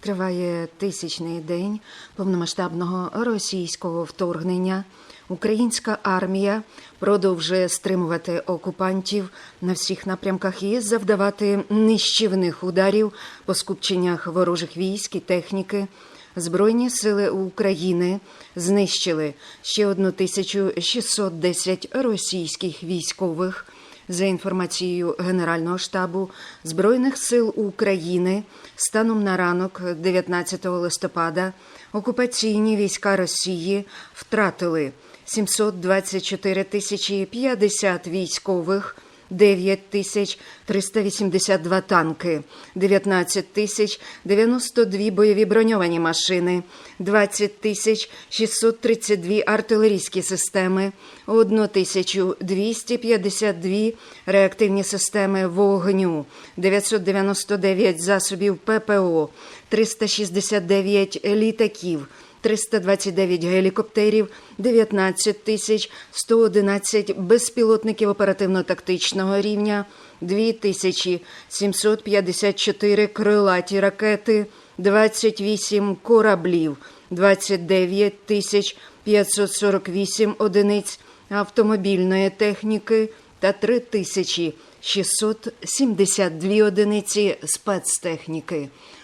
Триває тисячний день повномасштабного російського вторгнення. Українська армія продовжує стримувати окупантів на всіх напрямках і завдавати нищівних ударів по скупченнях ворожих військ і техніки. Збройні сили України знищили ще 1610 російських військових. За інформацією Генерального штабу Збройних сил України, станом на ранок 19 листопада окупаційні війська Росії втратили 724 тисячі 50 військових, 9 тисяч 382 танки, 19 тисяч 92 бойові броньовані машини, 20 тисяч 632 артилерійські системи, 1 тисячу 252 реактивні системи вогню, 999 засобів ППО, 369 літаків, 329 гелікоптерів, 19 тисяч 111 безпілотників оперативно-тактичного рівня, 2 тисячі 754 крилаті ракети, 28 кораблів, 29 тисяч 548 одиниць автомобільної техніки та 3 тисячі 672 одиниці спецтехніки.